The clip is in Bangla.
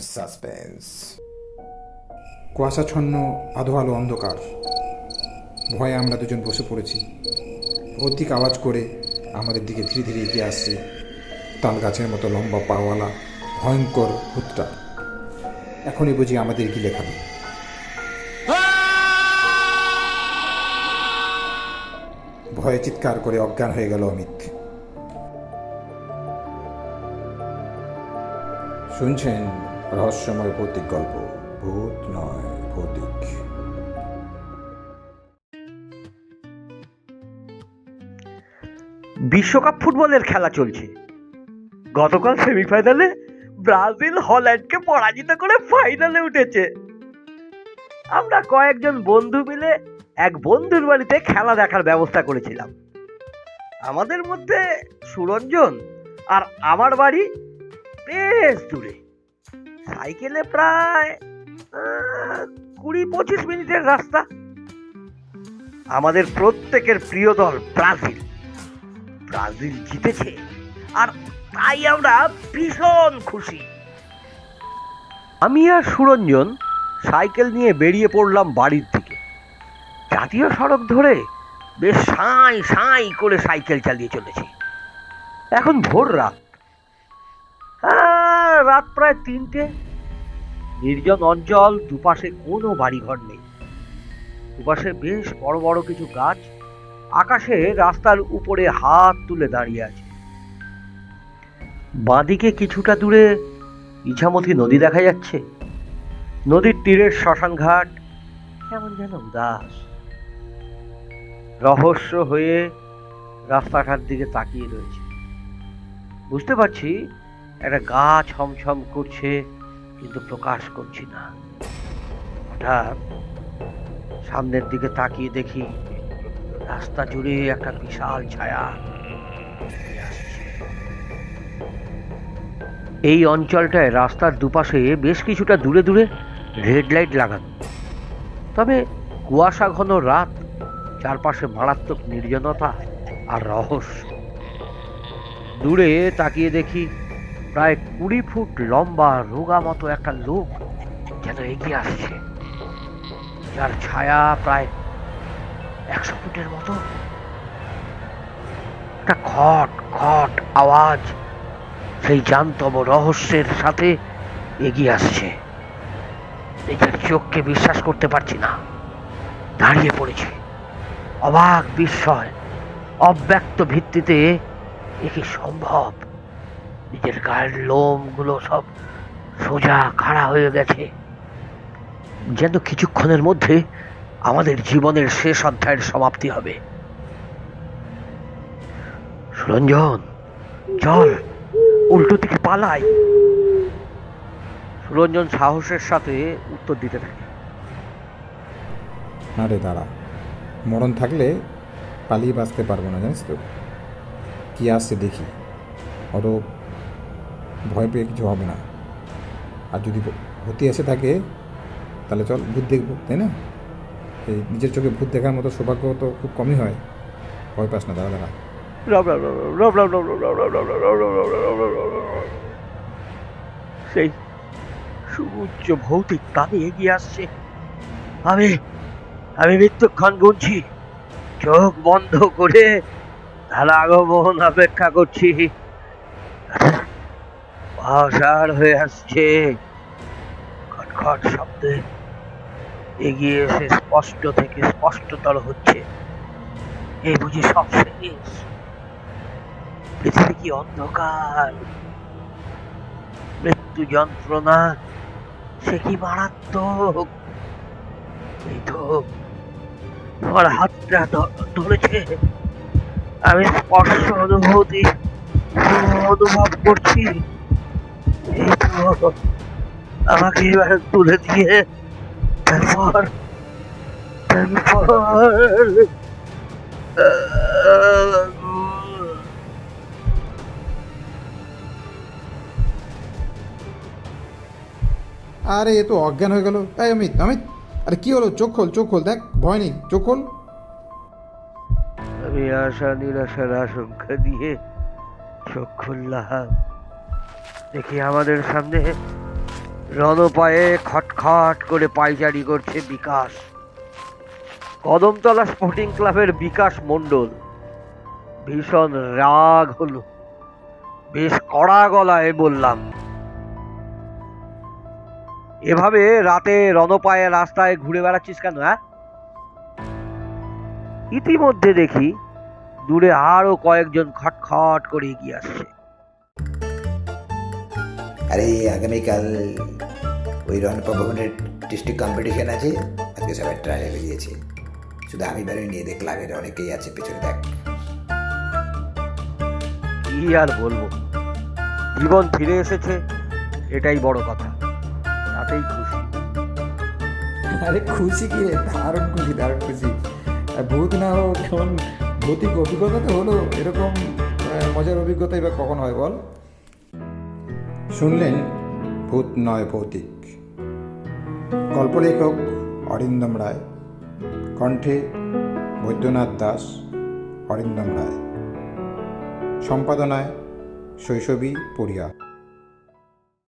সাসপেন্স কুয়াশাচ্ছন্ন আধো আলো অন্ধকার। ভয়ে আমরা দুজন বসে পড়েছি। অধিক আওয়াজ করে আমাদের দিকে ধীরে ধীরে এগিয়ে আসছে তাল গাছের মতো লম্বা পাওয়ালা, ভয়ঙ্কর ভূতটা। এখনই বুঝি আমাদের গিলে খাবে। ভয়ে চিৎকার করে অজ্ঞান হয়ে গেল অমিত। শুনছেন? রহস্যময় ভৌতিক গল্প। ভূত নয়, ভৌতিক। বিশ্বকাপ ফুটবলের খেলা চলছে। গতকাল সেমিফাইনালে ব্রাজিল হল্যান্ডকে পরাজিত করে ফাইনালে উঠেছে। আমরা কয়েকজন বন্ধু মিলে এক বন্ধুর বাড়িতে খেলা দেখার ব্যবস্থা করেছিলাম। আমাদের মধ্যে সুরঞ্জন আর আমার বাড়ি বেশ দূরে। সাইকেলে প্রায় কুড়ি পঁচিশ মিনিটের রাস্তা। আমাদের প্রত্যেকের প্রিয় দল ব্রাজিল। ব্রাজিল জিতেছে, আর তাই আমরা ভীষণ খুশি। আমি আর সুরঞ্জন সাইকেল নিয়ে বেরিয়ে পড়লাম বাড়ির দিকে। জাতীয় সড়ক ধরে বেশ সাঁই সাঁই করে সাইকেল চালিয়ে চলেছি। এখন ভোর রাত। রাত প্রায় তিনটে। নির্জন অঞ্চল, দুপাশে কোনো বাড়িঘর নেই। দুপাশে বেশ বড় বড় কিছু গাছ। আকাশে রাস্তার উপরে হাত তুলে দাঁড়িয়ে আছে। বাঁদিকে কিছুটা দূরে ইছামতি নদী দেখা যাচ্ছে। নদীর তীরের শ্মশান ঘাট কেমন যেন উদাস। রহস্য হয়ে রাস্তাঘাট দিকে তাকিয়ে রয়েছে। বুঝতে পারছি একটা গা ছমছম করছে, কিন্তু প্রকাশ করছি না। হঠাৎ সামনের দিকে তাকিয়ে দেখি রাস্তা জুড়ে একটা বিশাল ছায়া এই অঞ্চলটায় রাস্তার দুপাশে বেশ কিছুটা দূরে দূরে রেড লাইট লাগানো। তবে কুয়াশা ঘন রাত, চারপাশে মারাত্মক নির্জনতা আর রহস্য। দূরে তাকিয়ে দেখি প্রায় কুড়ি ফুট লম্বা রোগা মতো একটা লোক যেন এগিয়ে আসছে। যার ছায়া প্রায় একশো ফুটের মতো। একটা খট খট আওয়াজ সেই জান্তব রহস্যের সাথে এগিয়ে আসছে। নিজের চোখকে বিশ্বাস করতে পারছি না। দাঁড়িয়ে পড়েছি। অবাক বিস্ময়, অব্যক্ত ভিত্তিতে এ কি সম্ভব? নিজের গায়ের লোমগুলো সব সোজা খাড়া হয়ে গেছে। যেন কিছুক্ষণের মধ্যে আমাদের জীবনের শেষ অধ্যায়ের সমাপ্তি হবে। সুরঞ্জন, চল, উল্টো দিকে পালাই। সুরঞ্জন সাহসের সাথে উত্তর দিতে থাকে। না রে, দাঁড়া। মরণ থাকলে পালিয়ে বাঁচতে পারব না, জানিস তো? কী আসছে দেখি। অত ভয় পেয়ে কিছু হবে না আর যদি হতে এসে থাকে তাহলে চল ভূত দেখব তাই না এই নিজের চোখে ভূত দেখার মতো সৌভাগ্য তো খুব কমই হয় ভয় পাস না দাদা দাদা সেই সুউচ্চ ভৌতিক তাকে এগিয়ে আসছে আমি আমি মৃত্যুক্ষণ গুনছি চোখ বন্ধ করে তার আগমন অপেক্ষা করছি অসার হয়ে আসছে খটখট শব্দে এগিয়ে এসে স্পষ্ট থেকে স্পষ্টতর হচ্ছে। এই বুঝি সব শেষ। পৃথিবী কি অন্ধকার? মৃত্যু যন্ত্রণা, সে কি মারাত্মক? এই তো আমার হাতটা ধরেছে। আমি স্পর্শ অনুভূতি অনুভব করছি। আমাকে এবার তুলে দিয়ে তারপর তারপর আরে এ তো অজ্ঞান হয়ে গেল। এই অমিত অমিত আরে কি হলো? চোখ খোল চোখ খোল দেখ ভয় নেই চোখ খোল। আমি আশা নিরাশার আশঙ্কা দিয়ে চোখ খুললাম। দেখি আমাদের সামনে রণপায়ে খটখট করে পাইচারি করছে বিকাশ। কদমতলা স্পোর্টিং ক্লাবের বিকাশ মণ্ডল। ভীষণ রাগ হলো। বেশ কড়া গলায় বললাম, এভাবে রাতে রণপায়ে রাস্তায় ঘুরে বেড়াচ্ছিস কেন হ্যাঁ? ইতিমধ্যে দেখি দূরে আরও কয়েকজন খটখট করে এগিয়ে আসছে। আরে আগামীকাল ওই রণপা ভবনের ডিস্ট্রিক্ট কম্পিটিশন আছে আজকে সবাই ট্রায়ালে বেরিয়েছে। শুধু আমি বেরোয়নি এদের ক্লাবের অনেকেই আছে পেছনে দেখ। কি আর বলব? জীবন ফিরে এসেছে এটাই বড় কথা। তাতেই খুশি। আরে খুশি কি রে? দারুণ খুশি দারুণ খুশি। আর ভূত না হোক কেমন ভৌতিক অভিজ্ঞতা তো হলো এরকম মজার অভিজ্ঞতা এবার কখন হয় বল? শুনলেন ভূত নয় ভৌতিক। গল্পলেখক অরিন্দম রায়। কণ্ঠে বৈদ্যনাথ দাস, অরিন্দম রায়। সম্পাদনায় শৈশবী পড়িয়া।